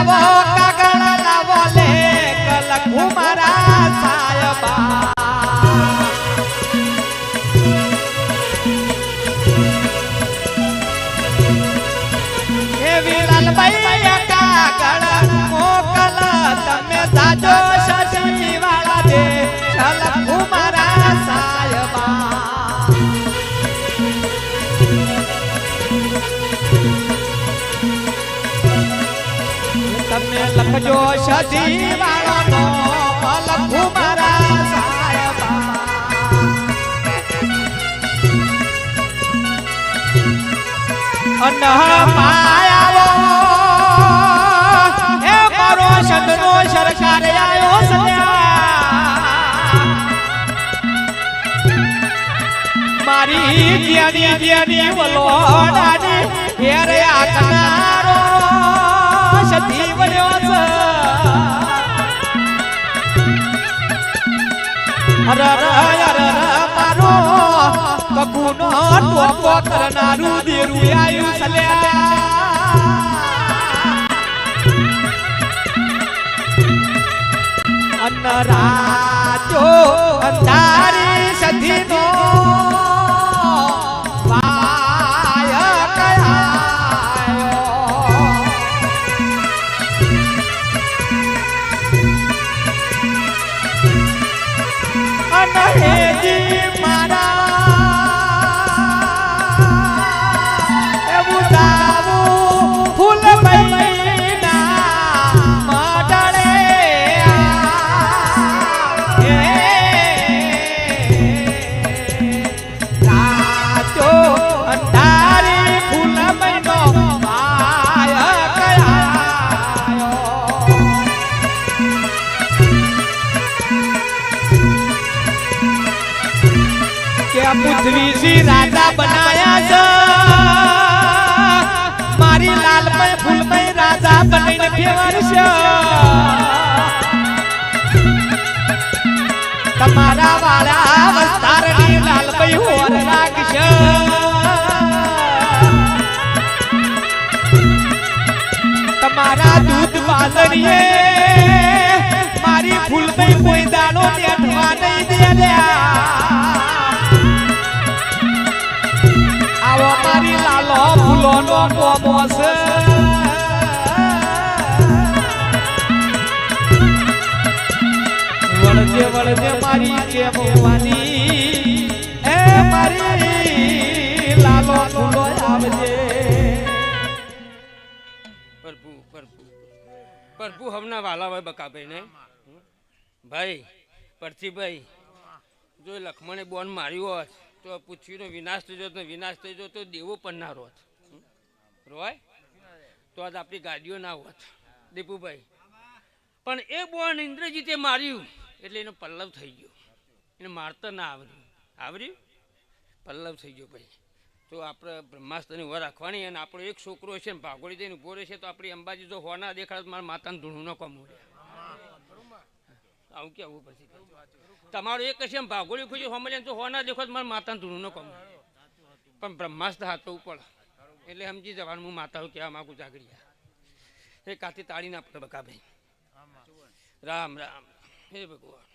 લાવો કાગળ લાવો લે લખું મારા સાહેબા એવી લાલભાઈ કાગળ મોકલ તમે સાજો તમને લખજો સજી વાળાનો લખું મારા અનહ માયાવો હે મારો સંતનો સરકાર આયો સન્યા મારી જ્યાની જ્યાની વલોડાની હેરે સતી મારો કકુનો ટોપો કરનારું દેરું આયુ સલ્યા. અન પૃથ્વીજી રાજા બનાયા છે. મારી લાલમય, ફૂલમય રાજા બનીને ફેરવશે તમારા વાળા વસ્તારની લાલમય હોર રાખશે. તમારા દૂધ વાસણીએ આવજે. પ્રભુ હમણાં વાલા હોય બકાભાઈ ને ભાઈ, પરથીભાઈ, જો લક્ષ્મણે બોન માર્યું હોત, તો પૃથ્વીનો વિનાશ થઈ જતો, વિનાશ થઈ જતો, દેવો પડનારો હોત? રોય તો આજ આપણી ગાડીઓ ના હોત. દીપુભાઈ. પણ એ બોન ઇન્દ્રજીતે માર્યું, એટલે એનો પલ્લવ થઈ ગયો. એને મારતા ના આવર્યું. આવર્યું? પલ્લવ થઈ ગયો ભાઈ. તો આપણે બ્રહ્માસ્ત્રની ઊભા રાખવાની અને આપણો એક છોકરો છે ને ભાગોળી દઈને ઊભો રહેશે, તો આપણી અંબાજી જો હોના દેખાડે મારા માતાનું ધૂણું ન કોમ આવું કેવું પછી? તમારું એક ને ભાગોળી ખુશી હોમલે તો હોના દેખો તો મારા માતાનું ધૂણું ન કોમ પણ બ્રહ્માસ્ત્ર હાથો પડે એટલે સમજી જવાનું હું માતા કહેવા માગું જાગરિયા એ કાથી તાળી ના પડે બકા ભાઈ. રામ રામ. હે ભગવાન.